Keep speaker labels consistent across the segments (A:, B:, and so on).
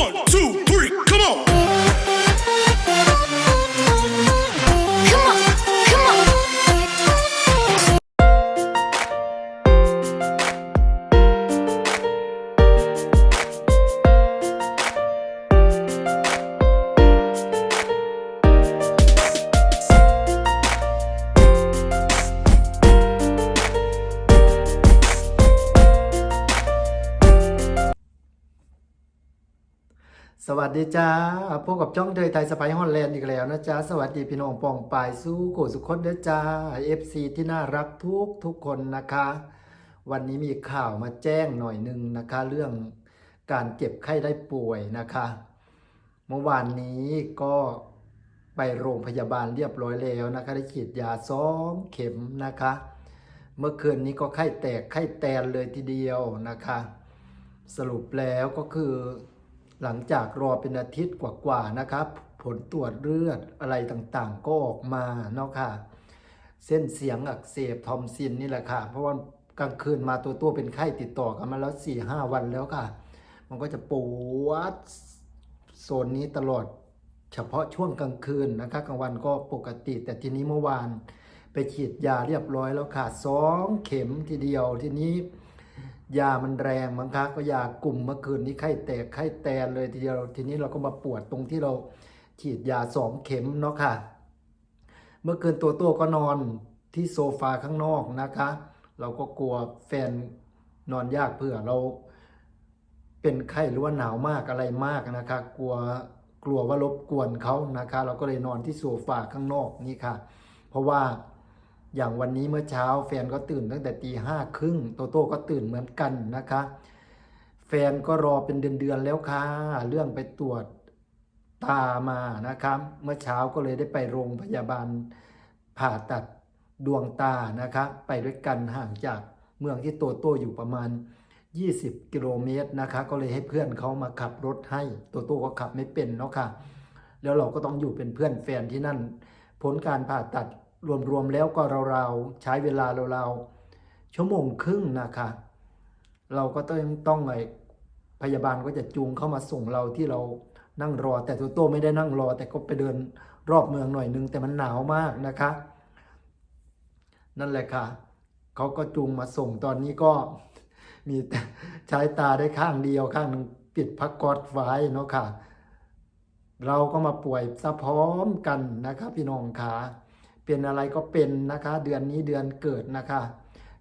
A: One, two,
B: สวัสดีจ้าพบกับจ้องเดยไทยสไปฮอลแลนด์อีกแล้วนะจ๊ะสวัสดีพี่น้องปองปายสู้โกสุคนเด้อจ้า FC ที่น่ารักทุกทุกคนนะคะ วันนี้มีข่าวมาแจ้งหน่อยหนึ่งนะคะ เรื่องการเจ็บไข้ได้ป่วยนะคะ เมื่อวานนี้ก็ไปโรงพยาบาลเรียบร้อยแล้วนะคะได้ฉีดยาสองเข็มนะคะ เมื่อคืนนี้ก็ไข้แตกไข้แตนเลยทีเดียวนะคะ สรุปแล้วก็คือ หลังจากรอเป็นอาทิตย์กว่าๆนะครับ ผลตรวจเลือดอะไรต่างๆ ก็ออกมาเนาะค่ะ เส้นเสียงอักเสบทอมซินนี่แหละค่ะ เพราะว่ากลางคืนมาตัวตัวเป็นไข้ติดต่อกันมาแล้ว4ี่ห้าวันแล้วค่ะ มันก็จะปวดโซนนี้ตลอดเฉพาะช่วงกลางคืนนะคะกลางวันก็ปกติ แต่ทีนี้เมื่อวานไปฉีดยาเรียบร้อยแล้วค่ะสองเข็มทีเดียวทีนี้ ยามันแรงมั้งคะก็ยากลุ่มเมื่อคืนนี้ไข้แตกไข้แตนเลยทีเดียวทีนี้เราก็มาปวดตรงที่เราฉีดยาสองเข็มเนาะค่ะ เมื่อคืนตัวตัวก็นอนที่โซฟาข้างนอกนะคะ เราก็กลัวแฟนนอนยากเผื่อเรา เป็นไข้หรือว่าหนาวมากอะไรมากนะคะ กลัวกลัวว่ารบกวนเขานะคะ เราก็เลยนอนที่โซฟาข้างนอกนี่ค่ะ เพราะว่า อย่างวันนี้เมื่อเช้าแฟนก็ตื่นตั้งแต่ตีห้าครึ่งโตโต้ก็ตื่นเหมือนกันนะคะ แฟนก็รอเป็นเดือนๆแล้วค่ะเรื่องไปตรวจตามานะครับ เมื่อเช้าก็เลยได้ไปโรงพยาบาลผ่าตัดดวงตานะครับไปด้วยกันห่างจากเมืองที่โตโต้อยู่ประมาณ 20 กิโลเมตรนะคะก็เลยให้เพื่อนเขามาขับรถให้โตโต้ก็ขับไม่เป็นเนาะค่ะแล้วเราก็ต้องอยู่เป็นเพื่อนแฟนที่นั่น ผลการผ่าตัด รวมๆแล้วก็ราวๆใช้เวลาราวๆชั่วโมงครึ่งนะคะ เราก็ต้องต้องไอพยาบาลก็จะจูงเข้ามาส่งเราที่เรานั่งรอ แต่ตัวโตไม่ได้นั่งรอ แต่ก็ไปเดินรอบเมืองหน่อยนึงแต่มันหนาวมากนะคะ นั่นแหละค่ะเขาก็จูงมาส่งตอนนี้ก็มีใช้ตาได้ข้างเดียวข้างหนึ่งปิดพักกอดไว้เนาะค่ะ เราก็มาป่วยซะพร้อมกันนะคะพี่น้องขา เป็นอะไรก็เป็นนะคะ เดือนนี้เดือนเกิดนะคะ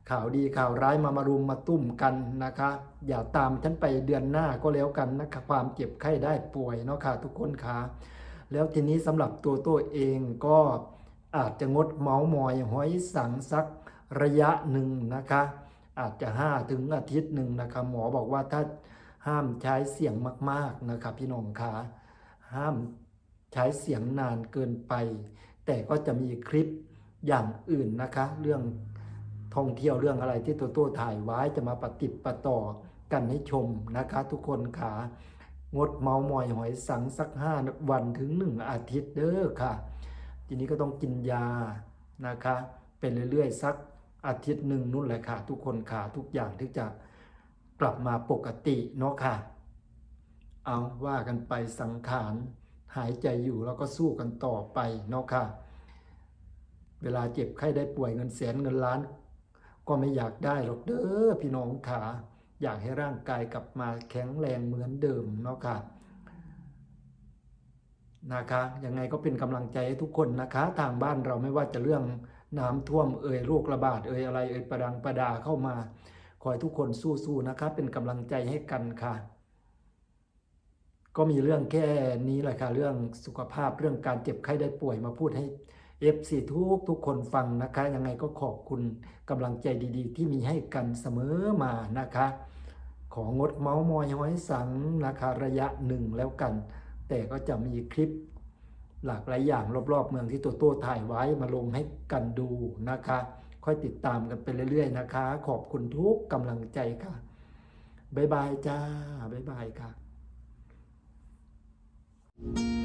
B: ข่าวดีข่าวร้ายมามารุมมาตุ้มกันนะคะ อย่าตามฉันไปเดือนหน้าก็แล้วกันนะคะความเจ็บไข้ได้ป่วยเนาะค่ะ ทุกคนค่ะแล้วทีนี้สำหรับตัวตัวเองก็อาจจะงดเมาส์มอยห้อยสังสักระยะหนึ่งนะคะ อาจจะห้าถึงอาทิตย์หนึ่งนะคะหมอบอกว่าถ้าห้ามใช้เสียงมาก ๆนะคะพี่น้องคะห้ามใช้เสียงนานเกินไป แต่ก็จะมีคลิปอย่างอื่นนะคะ เรื่องท่องเที่ยวเรื่องอะไรที่ตัวตัวถ่ายไว้จะมาปฏิดปะต่อกันให้ชมนะคะ ทุกคนค่ะ งดเมาหมอยหอยสังสักห้าวันถึงหนึ่งอาทิตย์เด้อค่ะ ทีนี้ก็ต้องกินยานะคะ เป็นเรื่อยๆสักอาทิตย์หนึ่งนู่นแหละค่ะ ทุกคนค่ะทุกอย่างที่จะกลับมาปกติเนาะค่ะ เอาว่ากันไปสังขาร หายใจอยู่แล้วก็สู้กันต่อไปเนาะค่ะ เวลาเจ็บไข้ได้ป่วยเงินแสนเงินล้าน ก็ไม่อยากได้หรอกเด้อพี่น้องขาอยากให้ร่างกายกลับมาแข็งแรงเหมือนเดิมเนาะค่ะนะคะยังไงก็เป็นกำลังใจให้ทุกคนนะคะ ทางบ้านเราไม่ว่าจะเรื่องน้ำท่วมเอ่ยโรคระบาดเอ่ยอะไรเอ่ยประดังประดาเข้ามา ขอให้ทุกคนสู้ๆนะคะ เป็นกำลังใจให้กันค่ะ ก็มีเรื่องแค่นี้แหละค่ะเรื่องสุขภาพเรื่องการเจ็บไข้ได้ป่วยมาพูดให้ FC ทุกทุกคนฟังนะคะ ยังไงก็ขอบคุณกำลังใจดีๆ ที่มีให้กันเสมอมานะคะ ของดเมาส์มอยห้อยสังนะคะระยะหนึ่งแล้วกัน แต่ก็จะมีคลิปหลากหลายอย่างรอบๆ เมืองที่ตัวโต้ถ่ายไว้มาลงให้กันดูนะคะ ค่อยติดตามกันไปเรื่อย ๆ นะคะ ขอบคุณทุกกำลังใจค่ะ บ๊ายบายจ้า บ๊ายบายค่ะ Thank you.